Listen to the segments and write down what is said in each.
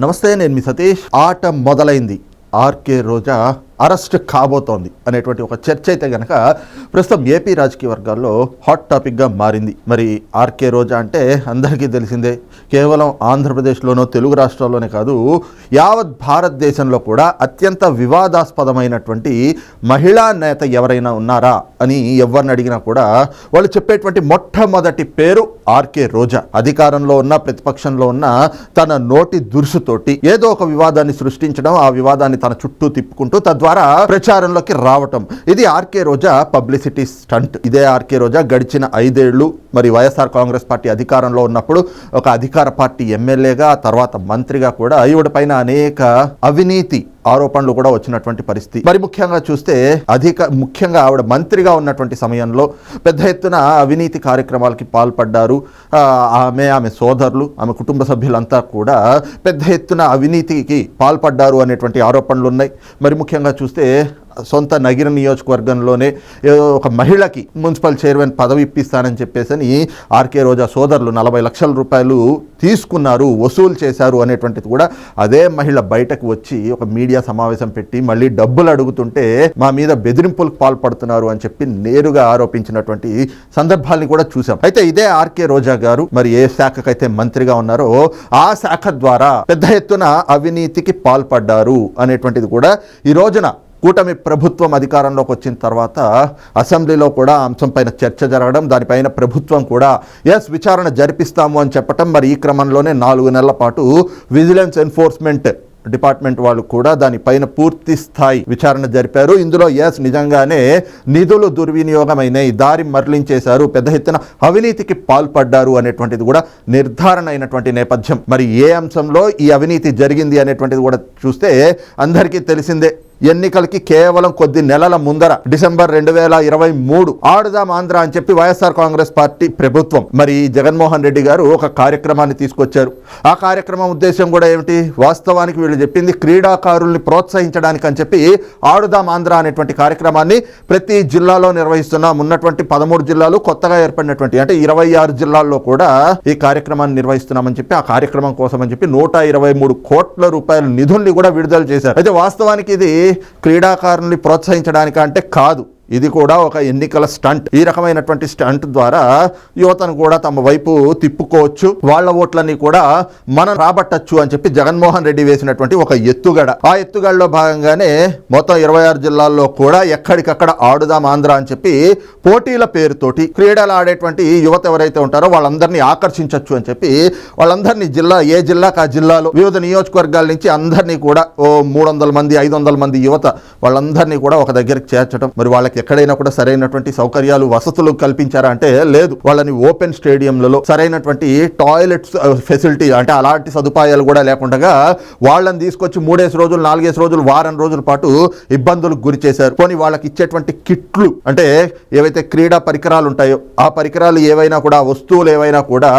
నమస్తే నేను మీ సతీష్. ఆట మొదలైంది. ఆర్కే రోజా అరెస్ట్ కాబోతోంది అనేటువంటి ఒక చర్చ అయితే కనుక ప్రస్తుతం ఏపీ రాజకీయ వర్గాల్లో హాట్ టాపిక్గా మారింది. మరి ఆర్కే రోజా అంటే అందరికీ తెలిసిందే కేవలం ఆంధ్రప్రదేశ్లోనో తెలుగు రాష్ట్రాల్లోనే కాదు యావత్ భారతదేశంలో కూడా అత్యంత వివాదాస్పదమైనటువంటి మహిళా నేత ఎవరైనా ఉన్నారా అని ఎవరిని అడిగినా కూడా వాళ్ళు చెప్పేటువంటి మొట్టమొదటి పేరు ఆర్కే రోజా. అధికారంలో ఉన్న ప్రతిపక్షంలో ఉన్న తన నోటి దురుసుతోటి ఏదో ఒక వివాదాన్ని సృష్టించడం ఆ వివాదాన్ని తన చుట్టూ తిప్పుకుంటూ తద్వారా ప్రచారంలోకి రావటం. ఇది ఆర్కే రోజా పబ్లిసిటీ స్టంట్. ఇదే ఆర్కే రోజా గడిచిన ఐదేళ్ళు. మరి వైఎస్ఆర్ కాంగ్రెస్ పార్టీ అధికారంలో ఉన్నప్పుడు ఒక అధికార పార్టీ ఎమ్మెల్యేగా తర్వాత మంత్రిగా కూడా ఈవిడ పైన అనేక అవినీతి ఆరోపణలు కూడా వచ్చినటువంటి పరిస్థితి. మరి ముఖ్యంగా చూస్తే అధిక ముఖ్యంగా ఆవిడ మంత్రిగా ఉన్నటువంటి సమయంలో పెద్ద ఎత్తున అవినీతి కార్యక్రమాలకి పాల్పడ్డారు. ఆమె ఆమె సోదరులు ఆమె కుటుంబ సభ్యులంతా కూడా పెద్ద ఎత్తున అవినీతికి పాల్పడ్డారు అనేటువంటి ఆరోపణలు ఉన్నాయి మరి ముఖ్యంగా చూస్తే సొంత నగిర నియోజకవర్గంలోనే ఒక మహిళకి మున్సిపల్ చైర్మన్ పదవి ఇప్పిస్తానని చెప్పేసి ఆర్కే రోజా సోదరులు నలభై లక్షల రూపాయలు తీసుకున్నారు వసూలు చేశారు అనేటువంటిది కూడా అదే మహిళ బయటకు వచ్చి ఒక మీడియా సమావేశం పెట్టి మళ్ళీ డబ్బులు అడుగుతుంటే మా మీద బెదిరింపులకు పాల్పడుతున్నారు అని చెప్పి నేరుగా ఆరోపించినటువంటి సందర్భాల్ని కూడా చూసాం అయితే ఇదే ఆర్కే రోజా గారు మరి ఏ శాఖకైతే మంత్రిగా ఉన్నారో ఆ శాఖ ద్వారా పెద్ద ఎత్తున అవినీతికి పాల్పడ్డారు అనేటువంటిది కూడా ఈ రోజున కూటమి ప్రభుత్వం అధికారంలోకి వచ్చిన తర్వాత అసెంబ్లీలో కూడా అంశంపైన అంశం పైన చర్చ జరగడం దానిపైన ప్రభుత్వం కూడా ఎస్ విచారణ జరిపిస్తాము అని చెప్పటం మరి ఈ క్రమంలోనే నాలుగు నెలల పాటు విజిలెన్స్ ఎన్ఫోర్స్మెంట్ డిపార్ట్మెంట్ వాళ్ళు కూడా దానిపైన పూర్తి స్థాయి విచారణ జరిపారు. ఇందులో ఎస్ నిజంగానే నిధులు దుర్వినియోగమైనాయి దారి మరలించేశారు పెద్ద ఎత్తున అవినీతికి పాల్పడ్డారు అనేటువంటిది కూడా నిర్ధారణ అయినటువంటి నేపథ్యం. మరి ఏ అంశంలో ఈ అవినీతి జరిగింది అనేటువంటిది కూడా చూస్తే అందరికీ తెలిసిందే. ఎన్నికలకి కేవలం కొద్ది నెలల ముందర డిసెంబర్ రెండు వేల ఇరవై మూడు ఆడుదాం ఆంధ్ర అని చెప్పి వైఎస్ఆర్ కాంగ్రెస్ పార్టీ ప్రభుత్వం. మరి జగన్మోహన్ రెడ్డి గారు ఒక కార్యక్రమాన్ని తీసుకొచ్చారు. ఆ కార్యక్రమం ఉద్దేశం కూడా ఏమిటి? వాస్తవానికి వీళ్ళు చెప్పింది క్రీడాకారుల్ని ప్రోత్సహించడానికి అని చెప్పి ఆడుదాం ఆంధ్ర అనేటువంటి కార్యక్రమాన్ని ప్రతి జిల్లాలో నిర్వహిస్తున్నాం. ఉన్నటువంటి పదమూడు జిల్లాలు కొత్తగా ఏర్పడినటువంటి అంటే ఇరవై ఆరు జిల్లాల్లో కూడా ఈ కార్యక్రమాన్ని నిర్వహిస్తున్నామని చెప్పి ఆ కార్యక్రమం కోసం అని చెప్పి నూట ఇరవై మూడు కోట్ల రూపాయల నిధుల్ని కూడా విడుదల చేశారు. అయితే వాస్తవానికి ఇది క్రీడాకారుల్ని ప్రోత్సహించడానికి అంటే కాదు. ఇది కూడా ఒక ఎన్నికల స్టంట్. ఈ రకమైనటువంటి స్టంట్ ద్వారా యువతను కూడా తమ వైపు తిప్పుకోవచ్చు. వాళ్ళ ఓట్లని కూడా మనం రాబట్టచ్చు అని చెప్పి జగన్మోహన్ రెడ్డి వేసినటువంటి ఒక ఎత్తుగడ. ఆ ఎత్తుగడలో భాగంగానే మొత్తం ఇరవై ఆరు జిల్లాల్లో కూడా ఎక్కడికక్కడ ఆడుదాం ఆంధ్ర అని చెప్పి పోటీల పేరుతోటి క్రీడలు ఆడేటువంటి యువత ఎవరైతే ఉంటారో వాళ్ళందరినీ ఆకర్షించవచ్చు అని చెప్పి వాళ్ళందరినీ జిల్లా ఏ జిల్లాకు ఆ జిల్లాలో వివిధ నియోజకవర్గాల నుంచి అందరినీ కూడా ఓ మూడు వందల మంది ఐదు వందల మంది యువత వాళ్ళందరినీ కూడా ఒక దగ్గరికి చేర్చడం మరి వాళ్ళకి ఎక్కడైనా కూడా సరైనటువంటి సౌకర్యాలు వసతులు కల్పించారా అంటే లేదు. వాళ్ళని ఓపెన్ స్టేడియంలలో సరైనటువంటి టాయిలెట్స్ ఫెసిలిటీ అంటే అలాంటి సదుపాయాలు కూడా లేకుండా వాళ్ళని తీసుకొచ్చి మూడేసి రోజులు నాలుగేసి రోజులు వారం రోజుల పాటు ఇబ్బందులకు గురి చేశారు. పోనీ వాళ్ళకి ఇచ్చేటువంటి కిట్లు అంటే ఏవైతే క్రీడా పరికరాలు ఉంటాయో ఆ పరికరాలు ఏవైనా కూడా వస్తువులు ఏవైనా కూడా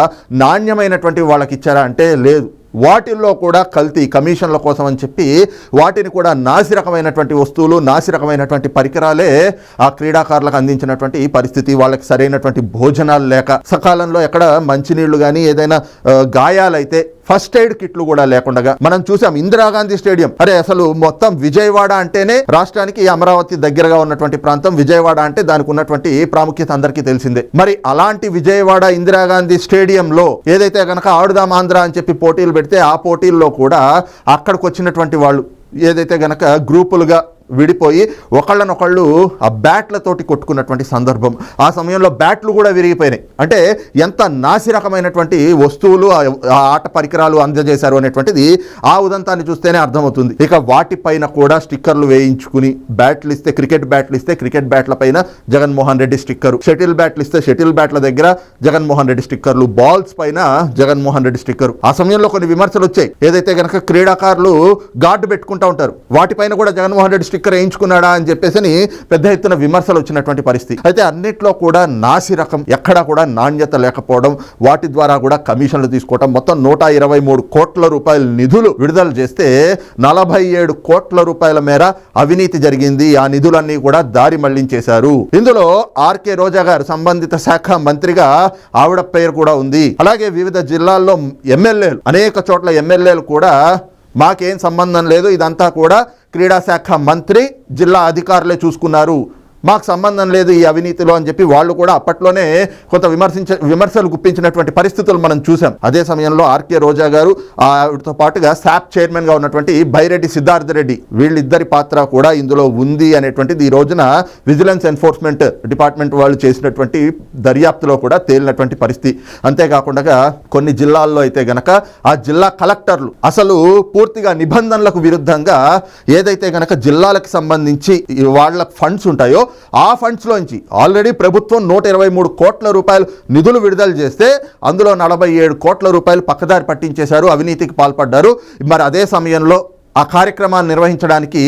నాణ్యమైనటువంటి వాళ్ళకి ఇచ్చారా అంటే లేదు. వాటిల్లో కూడా కల్తీ కమిషన్ల కోసం అని చెప్పి వాటిని కూడా నాసి రకమైనటువంటి వస్తువులు నాసి రకమైనటువంటి పరికరాలే ఆ క్రీడాకారులకు అందించినటువంటి ఈ పరిస్థితి. వాళ్ళకి సరైనటువంటి భోజనాలు లేక సకాలంలో ఎక్కడ మంచినీళ్ళు కానీ ఏదైనా గాయాలైతే ఫస్ట్ ఎయిడ్ కిట్లు కూడా లేకుండా మనం చూసాం ఇందిరాగాంధీ స్టేడియం. అరే అసలు మొత్తం విజయవాడ అంటేనే రాష్ట్రానికి అమరావతి దగ్గరగా ఉన్నటువంటి ప్రాంతం. విజయవాడ అంటే దానికి ఉన్నటువంటి ప్రాముఖ్యత అందరికీ తెలిసిందే. మరి అలాంటి విజయవాడ ఇందిరాగాంధీ స్టేడియంలో ఏదైతే కనుక ఆడుదాం ఆంధ్ర అని చెప్పి పోటీలు పెడితే ఆ పోటీల్లో కూడా అక్కడికి వచ్చినటువంటి వాళ్ళు ఏదైతే గనక గ్రూపులుగా విడిపోయి ఒకళ్ళనొకళ్ళు ఆ బ్యాట్లతోటి కొట్టుకున్నటువంటి సందర్భం. ఆ సమయంలో బ్యాట్లు కూడా విరిగిపోయినాయి. అంటే ఎంత నాసి రకమైనటువంటి వస్తువులు ఆ ఆట పరికరాలు అందజేశారు అనేటువంటిది ఆ ఉదంతాన్ని చూస్తేనే అర్థమవుతుంది. ఇక వాటిపైన కూడా స్టిక్కర్లు వేయించుకుని బ్యాట్లు ఇస్తే క్రికెట్ బ్యాట్లు ఇస్తే క్రికెట్ బ్యాట్ల పైన జగన్మోహన్ రెడ్డి స్టిక్కరు. షటిల్ బ్యాట్లు ఇస్తే షటిల్ బ్యాట్ల దగ్గర జగన్మోహన్ రెడ్డి స్టిక్కర్లు. బాల్స్ పైన జగన్మోహన్ రెడ్డి స్టిక్కరు. ఆ సమయంలో కొన్ని విమర్శలు వచ్చాయి ఏదైతే గనక క్రీడాకారులు గార్డు పెట్టుకుంటా ఉంటారు వాటిపైన కూడా జగన్మోహన్ రెడ్డి స్టిక్కర్ వేయించుకున్నాడా అని చెప్పేసి పెద్ద ఎత్తున విమర్శలు వచ్చినటువంటి పరిస్థితి. అయితే అన్నిట్లో కూడా నాసి రకం ఎక్కడా కూడా నాణ్యత లేకపోవడం వాటి ద్వారా కూడా కమిషన్లు తీసుకోవడం మొత్తం నూట ఇరవై మూడు కోట్ల రూపాయల నిధులు విడుదల చేస్తే నలభై ఏడు కోట్ల రూపాయల మేర అవినీతి జరిగింది. ఆ నిధులన్నీ కూడా దారి మళ్ళించేశారు. ఇందులో ఆర్కే రోజా గారు సంబంధిత శాఖ మంత్రిగా ఆవిడ పేరు కూడా ఉంది. అలాగే వివిధ జిల్లాల్లో ఎమ్మెల్యేలు అనేక చోట్ల ఎమ్మెల్యేలు కూడా మాకేం సంబంధం లేదు ఇదంతా కూడా క్రీడా శాఖ మంత్రి జిల్లా అధికారులే చూసుకున్నారు. మాకు సంబంధం లేదు ఈ అవినీతిలో అని చెప్పి వాళ్ళు కూడా అప్పట్లోనే కొంత విమర్శించ విమర్శలు గుప్పించినటువంటి పరిస్థితులు మనం చూసాం అదే సమయంలో ఆర్కే రోజా గారు ఆవిడతో పాటుగా శాప్ చైర్మన్గా ఉన్నటువంటి బైరెడ్డి సిద్ధార్థ రెడ్డి వీళ్ళిద్దరి పాత్ర కూడా ఇందులో ఉంది అనేటువంటిది ఈ రోజున విజిలెన్స్ ఎన్ఫోర్స్మెంట్ డిపార్ట్మెంట్ వాళ్ళు చేసినటువంటి దర్యాప్తులో కూడా తేలినటువంటి పరిస్థితి. అంతేకాకుండా కొన్ని జిల్లాల్లో అయితే గనక ఆ జిల్లా కలెక్టర్లు అసలు పూర్తిగా నిబంధనలకు విరుద్ధంగా ఏదైతే గనక జిల్లాలకు సంబంధించి వాళ్ళ ఫండ్స్ ఉంటాయో ఆ ఫండ్స్లోంచి ఆల్రెడీ ప్రభుత్వం నూట ఇరవై మూడు కోట్ల రూపాయలు నిధులు విడుదల చేస్తే అందులో నలభై ఏడు కోట్ల రూపాయలు పక్కదారి పట్టించేశారు అవినీతికి పాల్పడ్డారు. మరి అదే సమయంలో ఆ కార్యక్రమాన్ని నిర్వహించడానికి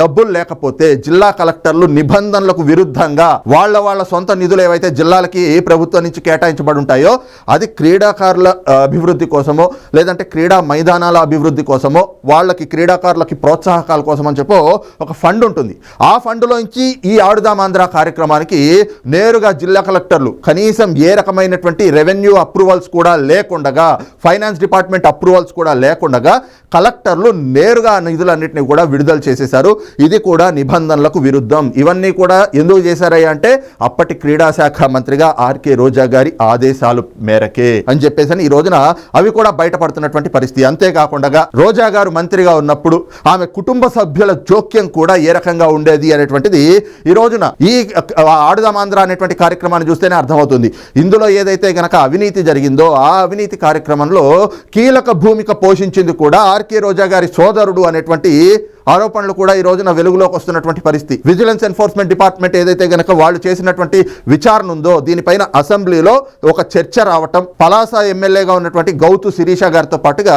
డబ్బులు లేకపోతే జిల్లా కలెక్టర్లు నిబంధనలకు విరుద్ధంగా వాళ్ళ వాళ్ళ సొంత నిధులు ఏవైతే జిల్లాలకి ప్రభుత్వం నుంచి కేటాయించబడి ఉంటాయో అది క్రీడాకారుల అభివృద్ధి కోసమో లేదంటే క్రీడా మైదానాల అభివృద్ధి కోసమో వాళ్ళకి క్రీడాకారులకి ప్రోత్సాహకాల కోసం అని చెప్పో ఒక ఫండ్ ఉంటుంది. ఆ ఫండ్లోంచి ఈ ఆడుదాం ఆంధ్ర కార్యక్రమానికి నేరుగా జిల్లా కలెక్టర్లు కనీసం ఏ రకమైనటువంటి రెవెన్యూ అప్రూవల్స్ కూడా లేకుండగా ఫైనాన్స్ డిపార్ట్మెంట్ అప్రూవల్స్ కూడా లేకుండగా కలెక్టర్లు నేరుగా కొత్తగా నిధులన్నింటినీ కూడా విడుదల చేసేశారు. ఇది కూడా నిబంధనలకు విరుద్ధం. ఇవన్నీ కూడా ఎందుకు చేశారయ్యా అంటే అప్పటి క్రీడా శాఖ మంత్రిగా ఆర్కే రోజా గారి ఆదేశాలు మేరకే అని చెప్పేసి ఈ రోజున అవి కూడా బయటపడుతున్నటువంటి పరిస్థితి. అంతేకాకుండా రోజా గారు మంత్రిగా ఉన్నప్పుడు ఆమె కుటుంబ సభ్యుల జోక్యం కూడా ఏ రకంగా ఉండేది అనేటువంటిది ఈ రోజున ఈ ఆడుదామాంధ్ర అనేటువంటి కార్యక్రమాన్ని చూస్తేనే అర్థమవుతుంది. ఇందులో ఏదైతే గనక అవినీతి జరిగిందో ఆ అవినీతి కార్యక్రమంలో కీలక భూమిక పోషించింది కూడా ఆర్కే రోజా గారి సోదరుడు అనేటువంటి ఆరోపణలు కూడా ఈ రోజున వెలుగులోకి వస్తున్నటువంటి పరిస్థితి. విజిలెన్స్ ఎన్ఫోర్స్మెంట్ డిపార్ట్మెంట్ ఏదైతే గనక వాళ్ళు చేసినటువంటి విచారణ ఉందో దీనిపైన అసెంబ్లీలో ఒక చర్చ రావటం పలాస ఎమ్మెల్యేగా ఉన్నటువంటి గౌతు శిరీష గారితో పాటుగా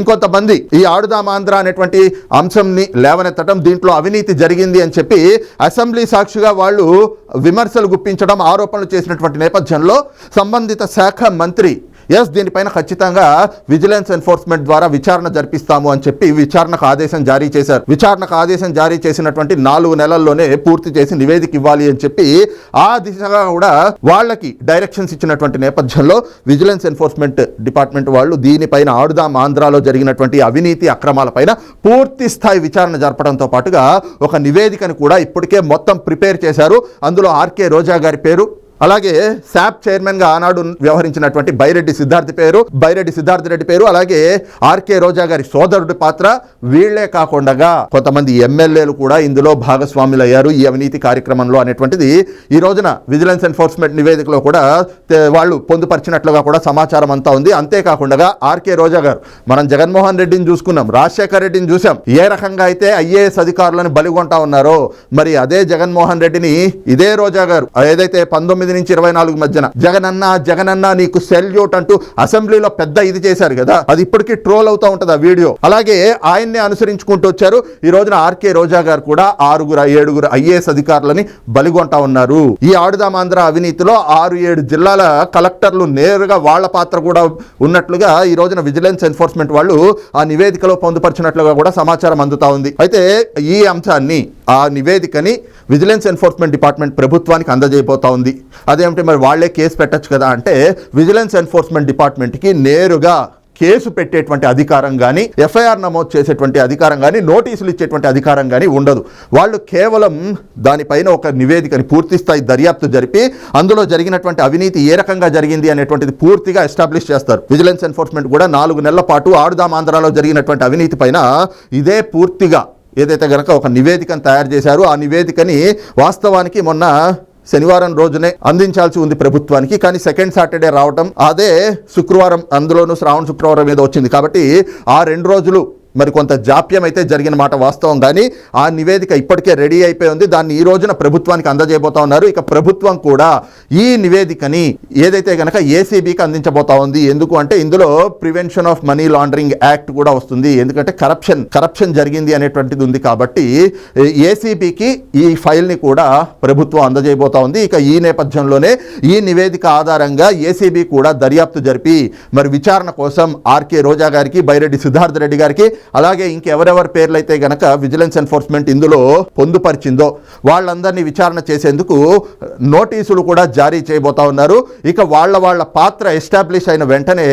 ఇంకొంతమంది ఈ ఆడుదామాంధ్ర అనేటువంటి అంశంని లేవనెత్తడం దీంట్లో అవినీతి జరిగింది అని చెప్పి అసెంబ్లీ సాక్షిగా వాళ్ళు విమర్శలు గుప్పించడం ఆరోపణలు చేసినటువంటి నేపథ్యంలో సంబంధిత శాఖ మంత్రి ఎస్ దీనిపైన ఖచ్చితంగా విజిలెన్స్ ఎన్ఫోర్స్మెంట్ ద్వారా విచారణ జరిపిస్తాము అని చెప్పి విచారణకు ఆదేశం జారీ చేశారు. విచారణకు ఆదేశం జారీ చేసినటువంటి నాలుగు నెలల్లోనే పూర్తి చేసి నివేదిక ఇవ్వాలి అని చెప్పి ఆ దిశగా కూడా వాళ్ళకి డైరెక్షన్స్ ఇచ్చినటువంటి నేపథ్యంలో విజిలెన్స్ ఎన్ఫోర్స్మెంట్ డిపార్ట్మెంట్ వాళ్ళు దీనిపైన ఆడుదాం ఆంధ్రాలో జరిగినటువంటి అవినీతి అక్రమాలపైన పూర్తి స్థాయి విచారణ జరపడంతో పాటుగా ఒక నివేదికను కూడా ఇప్పటికే మొత్తం ప్రిపేర్ చేశారు. అందులో ఆర్కే రోజా గారి పేరు అలాగే శాప్ చైర్మన్గా ఆనాడు వ్యవహరించినటువంటి బైరెడ్డి సిద్ధార్థి పేరు బైరెడ్డి సిద్ధార్థ రెడ్డి పేరు అలాగే ఆర్కే రోజా గారి సోదరుడి పాత్ర వీళ్ళే కాకుండా కొంతమంది ఎమ్మెల్యేలు కూడా ఇందులో భాగస్వాములు అయ్యారు ఈ అవినీతి కార్యక్రమంలో అనేటువంటిది. ఈ రోజున విజిలెన్స్ ఎన్ఫోర్స్మెంట్ నివేదికలో కూడా వాళ్ళు పొందుపరిచినట్లుగా కూడా సమాచారం అంతా ఉంది. అంతేకాకుండా ఆర్కే రోజా గారు మనం జగన్మోహన్ రెడ్డిని చూసుకున్నాం రాజశేఖర్ రెడ్డిని చూసాం ఏ రకంగా అయితే ఐఏఎస్ అధికారులను బలిగొంటా ఉన్నారో మరి అదే జగన్మోహన్ రెడ్డిని ఇదే రోజా గారు ఏదైతే పంతొమ్మిది నుంచి ఇరవై నాలుగు మధ్యన జగనన్న జగనన్న నీకు సెల్యూట్ అంటూ అసెంబ్లీలో పెద్ద ఇది చేశారు కదా. అది ఇప్పటికీ ట్రోల్ అవుతా ఉంటది ఆ వీడియో. అలాగే ఆయన్ని అనుసరించుకుంటూ వచ్చారు. ఈ రోజున ఆర్కే రోజా గారు కూడా ఆరుగురు ఏడుగురు ఐఏఎస్ అధికారులని బలిగొంటా ఉన్నారు. ఈ ఆడుదామాంధ్ర అవినీతిలో ఆరు ఏడు జిల్లాల కలెక్టర్లు నేరుగా వాళ్ళ పాత్ర కూడా ఉన్నట్లుగా ఈ రోజున విజిలెన్స్ ఎన్ఫోర్స్మెంట్ వాళ్ళు ఆ నివేదికలో పొందుపరిచినట్లుగా కూడా సమాచారం అందుతా ఉంది. అయితే ఈ అంశాన్ని ఆ నివేదికని విజిలెన్స్ ఎన్ఫోర్స్మెంట్ డిపార్ట్మెంట్ ప్రభుత్వానికి అందజేయబోతా ఉంది. అదేమిటి మరి వాళ్ళే కేసు పెట్టచ్చు కదా అంటే విజిలెన్స్ ఎన్ఫోర్స్మెంట్ డిపార్ట్మెంట్కి నేరుగా కేసు పెట్టేటువంటి అధికారం కానీ ఎఫ్ఐఆర్ నమోదు చేసేటువంటి అధికారం కానీ నోటీసులు ఇచ్చేటువంటి అధికారం కానీ ఉండదు. వాళ్ళు కేవలం దానిపైన ఒక నివేదికని పూర్తి స్థాయి దర్యాప్తు జరిపి అందులో జరిగినటువంటి అవినీతి ఏ రకంగా జరిగింది అనేటువంటిది పూర్తిగా ఎస్టాబ్లిష్ చేస్తారు. విజిలెన్స్ ఎన్ఫోర్స్మెంట్ కూడా నాలుగు నెలల పాటు ఆడుదాం ఆంధ్రాలో జరిగినటువంటి అవినీతి పైన ఇదే పూర్తిగా ఏదైతే గనక ఒక నివేదికను తయారు చేశారో ఆ నివేదికని వాస్తవానికి మొన్న శనివారం రోజునే అందించాల్సి ఉంది ప్రభుత్వానికి కానీ సెకండ్ సాటర్డే రావటం అదే శుక్రవారం అందులోనూ శ్రావణ శుక్రవారం మీద వచ్చింది. కాబట్టి ఆ రెండు రోజులు మరి కొంత జాప్యం అయితే జరిగిన మాట వాస్తవం కానీ ఆ నివేదిక ఇప్పటికే రెడీ అయిపోయి ఉంది. దాన్ని ఈ రోజున ప్రభుత్వానికి అందజేయబోతా ఉన్నారు. ఇక ప్రభుత్వం కూడా ఈ నివేదికని ఏదైతే కనుక ఏసీబీకి అందించబోతా ఉంది ఎందుకు అంటే ఇందులో prevention of money laundering act కూడా వస్తుంది. ఎందుకంటే కరప్షన్ కరప్షన్ జరిగింది అనేటువంటిది ఉంది కాబట్టి ఏసీబీకి ఈ ఫైల్ని కూడా ప్రభుత్వం అందజేయబోతా ఉంది. ఇక ఈ నేపథ్యంలోనే ఈ నివేదిక ఆధారంగా ఏసీబీ కూడా దర్యాప్తు జరిపి మరి విచారణ కోసం ఆర్కే రోజా గారికి బైరెడ్డి సిద్ధార్థ రెడ్డి గారికి అలాగే ఇంకెవరెవరి పేర్లైతే గనక విజిలెన్స్ ఎన్ఫోర్స్మెంట్ ఇందులో పొందుపరిచిందో వాళ్ళందరినీ విచారణ చేసేందుకు నోటీసులు కూడా జారీ చేయబోతా ఉన్నారు. ఇక వాళ్ళ వాళ్ళ పాత్ర ఎస్టాబ్లిష్ అయిన వెంటనే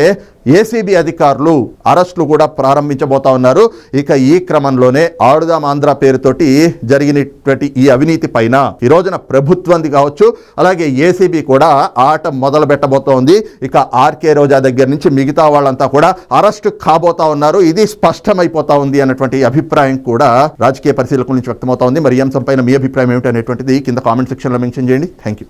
ఏసీబీ అధికారులు అరెస్టులు కూడా ప్రారంభించబోతా ఉన్నారు. ఇక ఈ క్రమంలోనే ఆడుదాం ఆంధ్ర పేరుతోటి జరిగినటువంటి ఈ అవినీతి పైన ఈ రోజున ప్రభుత్వంది కావచ్చు అలాగే ఏసీబీ కూడా ఆట మొదలు పెట్టబోతోంది ఇక ఆర్కే రోజా దగ్గర నుంచి మిగతా వాళ్ళంతా కూడా అరెస్ట్ కాబోతా ఉన్నారు. ఇది స్పష్టమైపోతా ఉంది అన్నటువంటి అభిప్రాయం కూడా రాజకీయ పరిశీలకుల నుంచి వ్యక్తమవుతా ఉంది. మరి ఈ అంశంపైన మీ అభిప్రాయం ఏమిటి అనేటువంటిది కింద కామెంట్ సెక్షన్లో మెన్షన్ చేయండి. Thank you